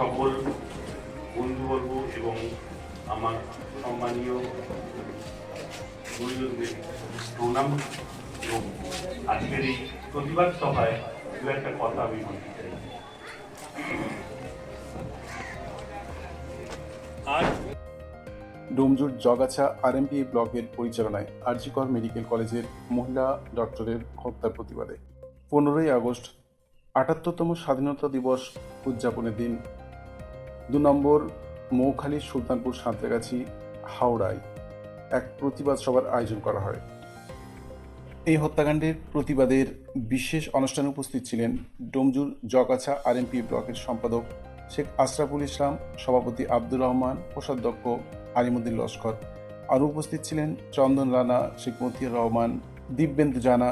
সকল বন্ধুবর্গ এবং আমার সম্মানীয় গুরুজনদের প্রণাম এবং আজকের এই প্রতিবাদ সভায় দু একটা কথা আমি বলতে চাই। আজ ডোমজুর জগাছা আরএমপি ব্লকের পরিচালনায় আরজিকর মেডিকেল কলেজের মহিলা ডক্টরের হত্যার প্রতিবাদে। পনেরোই আগস্ট আটাত্তরতম স্বাধীনতা দিবস উদযাপনের দিন দু নম্বর মৌখালী সুলতানপুর সাঁতরাগাছি হাওড়ায় এক প্রতিবাদ সভার আয়োজন করা হয়। এই হত্যাকাণ্ডের প্রতিবাদের বিশেষ অনুষ্ঠানে উপস্থিত ছিলেন ডোমজুর জগাছা আরএমপি ব্লকের সম্পাদক শেখ আশরাফুল ইসলাম, সভাপতি আব্দুর রহমান, কোষাধ্যক্ষ আলিমুদ্দিন লস্কর। আরও উপস্থিত ছিলেন চন্দন রানা, শেখ মতিউর রহমান, দিব্যেন্দু জানা,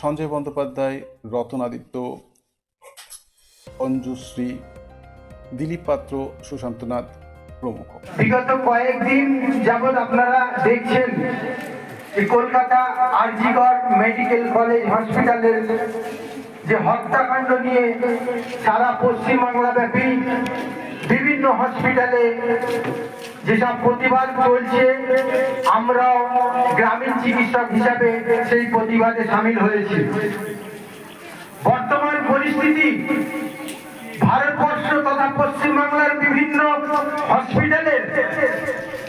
সঞ্জয় বন্দ্যোপাধ্যায়, রতন আদিত্য, অঞ্জুশ্রী দিলীপ পাত্র সুশান্ত নাথ প্রমুখ। বিগত কয়েকদিন যাবৎ আপনারা দেখছেন কলকাতা আরজিগড় মেডিকেল কলেজ হসপিটালের যে হত্যাকাণ্ড নিয়ে সারা পশ্চিমবাংলা ব্যাপী বিভিন্ন হসপিটালে যেসব প্রতিবাদ চলছে, আমরাও গ্রামীণ চিকিৎসক হিসাবে সেই প্রতিবাদে সামিল হয়েছি। বর্তমান পরিস্থিতি ভারতবর্ষ তথা পশ্চিমবাংলার বিভিন্ন হসপিটালের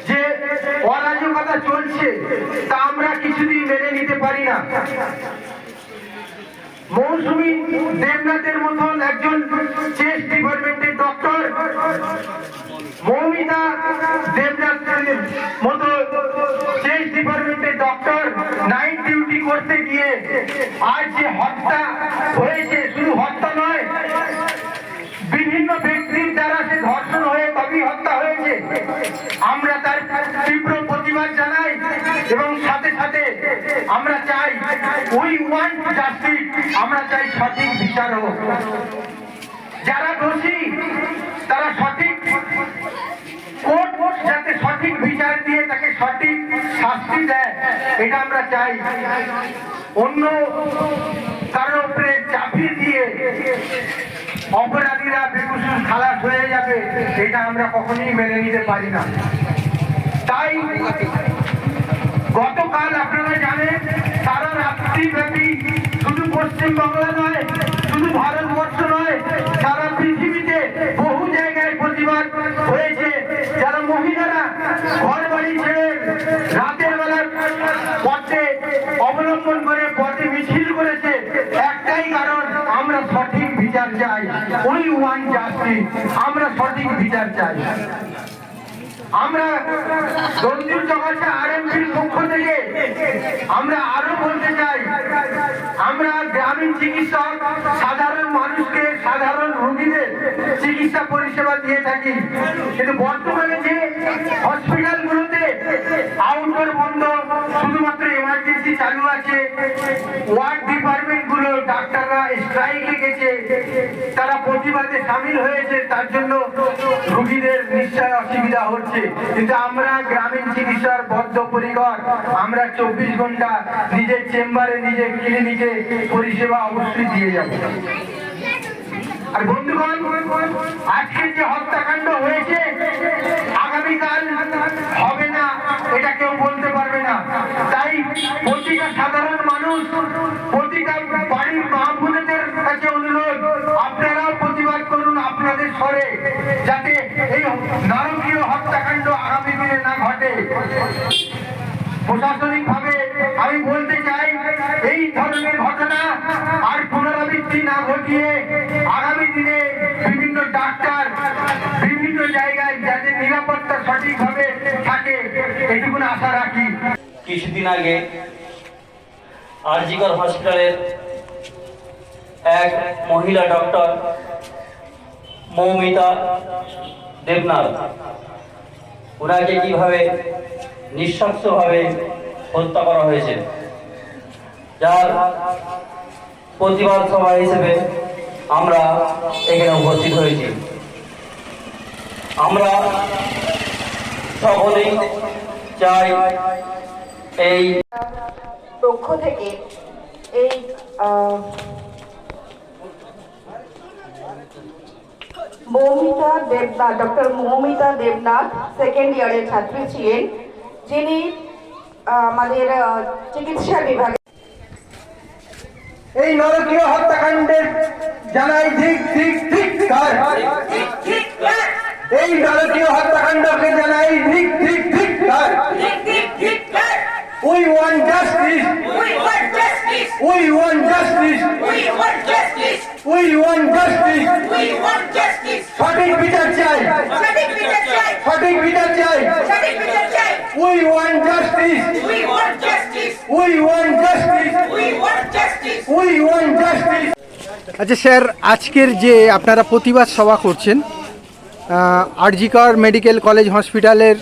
যে অরাজকতা চলছে, তা আমরা কিছুদিন মেনে নিতে পারি না। মৌসুমী দেবনাথের মতন একজন চেস্ট ডিপার্টমেন্টের ডক্টর মৌমিতা দেবনাথের মতো চেস্ট ডিপার্টমেন্টের ডক্টর নাইট ডিউটি করতে গিয়ে আজ যে হত্যা হয়েছে শুধু হত্যা নয় বিভিন্ন ব্যক্তির দ্বারা সে ধর্ষণ হয়ে তবেই হত্যা হয়েছে আমরা তার তীব্র প্রতিবাদ জানাই এবং সাথে সাথে আমরা চাই উই ওয়ান্ট জাস্টিস আমরা চাই সঠিক বিচার হোক। যারা দোষী, তারা সঠিক কোর্ট যাতে সঠিক বিচার দিয়ে তাকে সঠিক শাস্তি দেয়, এটা আমরা চাই। অন্য কারোর উপরে চাপিয়ে দিয়ে অপরাধীরা বেকুসুর খালাস হয়ে যাবে, এটা আমরা কখনোই মেনে নিতে পারি না। তাই গতকাল আপনারা জানেন, সারা রাত্রি ব্যাপী শুধু পশ্চিম বাংলা নয়, শুধু ভারতবর্ষ নয়, সারা পৃথিবীতে বহু জায়গায় প্রতিবাদ হয়েছে। যারা মহিলারা ঘর বাড়ি ছেড়ে রাতের বেলা পথে অবলম্বন করে, পথে মিছিল করেছে, একটাই কারণ, আমরা সঠিক বিচার চাই। ওই ওয়ান জাস্টিস, আমরা সঠিক বিচার চাই। আমরা দন্দুর জগতে আরএমপির পক্ষ থেকে আমরা আরও বলতে চাই, আমরা গ্রামীণ চিকিৎসক, সাধারণ মানুষকে, সাধারণ রোগীদের চিকিৎসা পরিষেবা দিয়ে থাকি। কিন্তু বর্তমানে যে হসপিটালগুলোতে আউটডোর বন্ধ, শুধুমাত্র এমার্জেন্সি চালু আছে, ওয়ার্ড ডিপার্টমেন্টগুলো ডাক্তাররা স্ট্রাইকে গেছে, তারা প্রতিবাদে সামিল হয়েছে, তার জন্য রোগীদের নিশ্চয় হচ্ছে। কিন্তু আমরা গ্রামীণ চিকিৎসার বদ্ধপরিকর। আমরা চব্বিশ ঘণ্টা নিজের চেম্বারে, নিজের ক্লিনিকে পরিষেবা অবশ্যই দিয়ে যাব। আর বন্ধুগণ আজকে যে হত্যাকাণ্ড হয়েছে, আগামীকাল হবে না, এটা কেউ বলতে পারবে না। তাই প্রতিটা সাধারণ মানুষ, প্রতিটা বাড়ির মা বোনেদের কাছে অনুরোধ, আপনারাও প্রতিবাদ করুন আপনাদের স্বরে, যাতে এই নারকীয় হত্যাকাণ্ড আগামী দিনে না ঘটে প্রশাসনিক ভাবে আমি বলতে চাই, এই ধরনের ঘটনা আর পুনরাবৃত্তি না ঘটিয়ে আগামী দিনে বিভিন্ন ডাক্তার বিভিন্ন জায়গায় যাদের নিরাপত্তা সঠিকভাবে থাকে, এটুকুন আশা রাখি। কিছুদিন আগে আরজিকর হসপিটালের এক মহিলা ডক্টর মৌমিতা দেবনাথ ওনাকে কীভাবে নিঃশংসভাবে হত্যা করা হয়েছে, যার প্রতিবাদ সভা হিসেবে আমরা এখানে উপস্থিত হয়েছি। আমরা সকলেই চাই এই পক্ষ থেকে এই মৌমিতা দেবনাথ, ডক্টর মৌমিতা দেবনাথ সেকেন্ড ইয়ারের ছাত্রী ছিলেন। যিনি আমাদের চিকিৎসা বিভাগে এই নরকীয় হত্যাকাণ্ডের জানাই ঠিক ঠিক ঠিক এই নরকীয় হত্যাকাণ্ডকে জানাই ঠিক ঠিক ঠিক কার we want justice we want justice we want justice সঠিক বিচার চাই। সঠিক বিচার চাই। We want justice we want justice we want justice আচ্ছা স্যার আজকের যে আপনারা প্রতিবাদ সভা করছেন আরজিকর মেডিকেল কলেজ হসপিটালের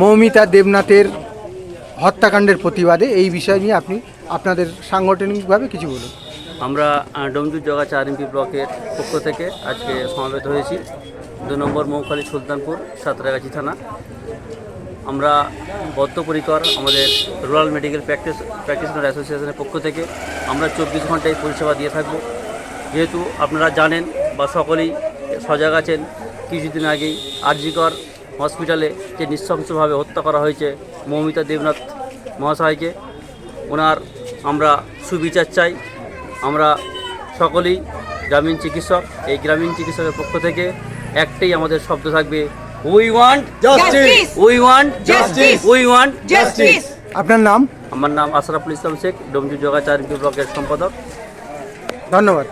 মৌমিতা দেবনাথের হত্যাকাণ্ডের প্রতিবাদে এই বিষয় নিয়ে আপনি আপনাদের সাংগঠনিকভাবে কিছু বলুন। আমরা ডোমজুর জগাছা আরএমপি ব্লকের পক্ষ থেকে আজকে সমাবেত হয়েছি। দু নম্বর মৌখালী সুলতানপুর, সাঁতরাগাছি থানা। আমরা বদ্ধপরিকর আমাদের রুরাল মেডিকেল প্র্যাকটিস, প্র্যাকটিশনার অ্যাসোসিয়েশনের পক্ষ থেকে আমরা চব্বিশ ঘন্টায় পরিষেবা দিয়ে থাকব। যেহেতু আপনারা জানেন বা সকলেই সজাগ আছেন, কিছুদিন আগেই আরজিকর হসপিটালে যে নৃশংসভাবে হত্যা করা হয়েছে মৌমিতা দেবনাথ মহাশয়কে, ওনার আমরা সুবিচার চাই। আমরা সকলেই গ্রামীণ চিকিৎসক, এই গ্রামীণ চিকিৎসকের পক্ষ থেকে একটাই আমাদের শব্দ থাকবে we want justice we want justice we want justice আপনার নাম? আমার নাম আশরাফুল ইসলাম শেখ ডোমজু জগাচার্য ব্লকের সম্পাদক। ধন্যবাদ।